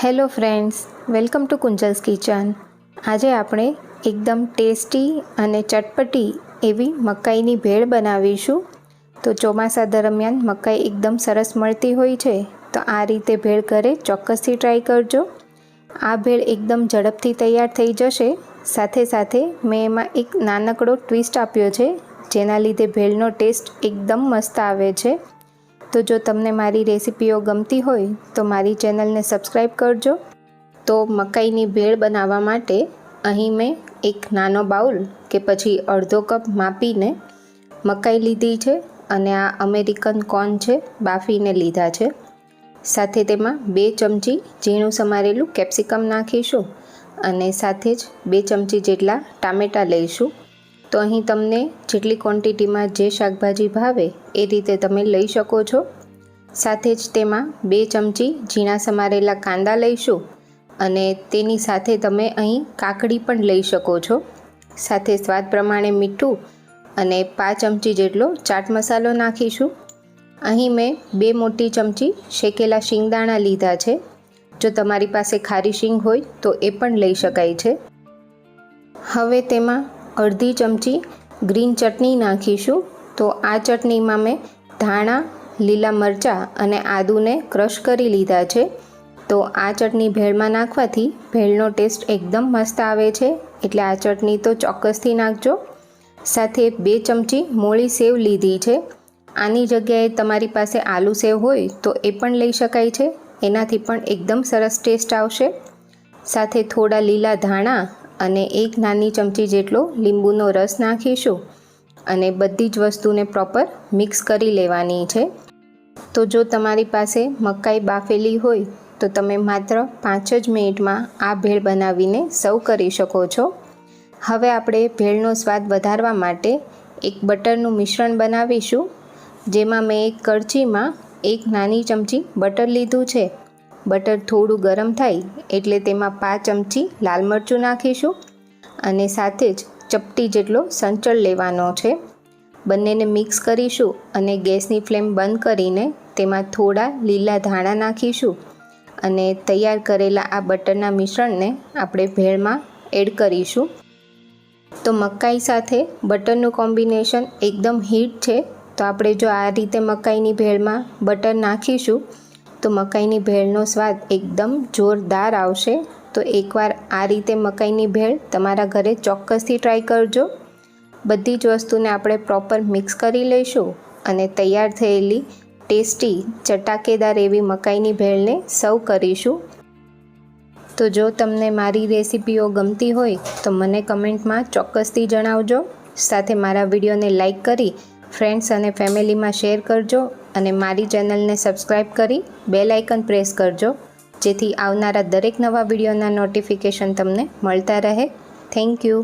Hello friends welcome to Kunjal's kitchen આજે આપણે એકદમ ટેસ્ટી અને ચટપટી એવી મકાઈની ભેળ બનાવીશું. તો ચોમાસા દરમિયાન મકાઈ એકદમ સરસ મળતી હોય છે, તો આ રીતે ભેળ ઘરે ચોક્કસથી ટ્રાય કરજો. આ ભેળ એકદમ ઝડપથી તૈયાર થઈ જશે. સાથે સાથે મેં એમાં એક નાનકડો ટ્વિસ્ટ આપ્યો છે, જેના લીધે ભેળનો ટેસ્ટ એકદમ મસ્ત આવે છે. તો જો તમને મારી રેસિપીઓ ગમતી હોય, તો મારી ચેનલને સબસ્ક્રાઈબ કરજો. તો મકાઈની ભેળ બનાવવા માટે અહીં મેં એક નાનો બાઉલ કે પછી અડધો કપ માપીને મકાઈ લીધી છે અને આ અમેરિકન કોર્ન છે, બાફીને લીધા છે. સાથે તેમાં બે ચમચી ઝીણું સમારેલું કેપ્સિકમ નાખીશું અને સાથે જ બે ચમચી જેટલા ટામેટાં લઈશું. તો અહીં તમને જેટલી ક્વોન્ટિટીમાં જે શાકભાજી ભાવે એ રીતે તમે લઈ શકો છો. સાથે જ તેમાં બે ચમચી ઝીણા સમારેલા કાંદા લઈશું અને તેની સાથે તમે અહીં કાકડી પણ લઈ શકો છો. સાથે સ્વાદ પ્રમાણે મીઠું અને પાંચ ચમચી જેટલો ચાટ મસાલો નાખીશું. અહીં મેં બે મોટી ચમચી શેકેલા શિંગદાણા લીધા છે. જો તમારી પાસે ખારી શીંગ હોય તો એ પણ લઈ શકાય છે. હવે તેમાં અડધી ચમચી ગ્રીન ચટણી નાખીશું. તો આ ચટણીમાં મેં ધાણા, લીલા મરચાં અને આદુને ક્રશ કરી લીધા છે. તો આ ચટણી ભેળમાં નાખવાથી ભેળનો ટેસ્ટ એકદમ મસ્ત આવે છે. એટલે આ ચટણી તો ચોક્કસથી નાખજો. સાથે બે ચમચી મોળી સેવ લીધી છે. આની જગ્યાએ તમારી પાસે આલુ સેવ હોય તો એ પણ લઈ શકાય છે. એનાથી પણ એકદમ સરસ ટેસ્ટ આવશે. સાથે થોડા લીલા ધાણા અને એક નાની ચમચી જેટલો લીંબુનો રસ નાખીશું અને બધી જ વસ્તુને પ્રોપર મિક્સ કરી લેવાની છે. તો જો તમારી પાસે મકાઈ બાફેલી હોય, તો તમે માત્ર પાંચ જ મિનિટમાં આ ભેળ બનાવીને સર્વ કરી શકો છો. હવે આપણે ભેળનો સ્વાદ વધારવા માટે એક બટરનું મિશ્રણ બનાવીશું, જેમાં મેં એક કરચીમાં એક નાની ચમચી બટર લીધું છે. બટર થોડું ગરમ થાય એટલે તેમાં પાંચ ચમચી લાલ મરચું નાખીશું અને સાથે જ ચપટી જેટલો સંચળ લેવાનો છે. બંનેને મિક્સ કરીશું અને ગેસની ફ્લેમ બંધ કરીને તેમાં થોડા લીલા ધાણા નાખીશું અને તૈયાર કરેલા આ બટરના મિશ્રણને આપણે ભેળમાં એડ કરીશું. તો મકાઈ સાથે બટરનું કોમ્બિનેશન એકદમ હીટ છે, તો આપણે જો આ રીતે મકાઈની ભેળમાં બટર નાખીશું તો મકાઈની ભેળનો સ્વાદ એકદમ જોરદાર આવશે. તો એકવાર આ રીતે મકાઈની ભેળ તમારા ઘરે ચોક્કસથી ટ્રાય કરજો. બધી જ વસ્તુને આપણે પ્રોપર મિક્સ કરી લઈશું અને તૈયાર થયેલી ટેસ્ટી ચટાકેદાર એવી મકાઈની ભેળને સર્વ કરીશું. તો જો તમને મારી રેસિપીઓ ગમતી હોય તો મને કમેન્ટમાં ચોક્કસથી જણાવજો. સાથે મારા વિડીયોને લાઇક કરી ફ્રેન્ડ્સ અને ફેમિલીમાં શેર કરજો અને મારી ચેનલને સબસ્ક્રાઈબ કરી બેલ આઇકન પ્રેસ કરજો, જેથી આવનારા દરેક નવા વિડીયોના નોટિફિકેશન તમને મળતા રહે. Thank you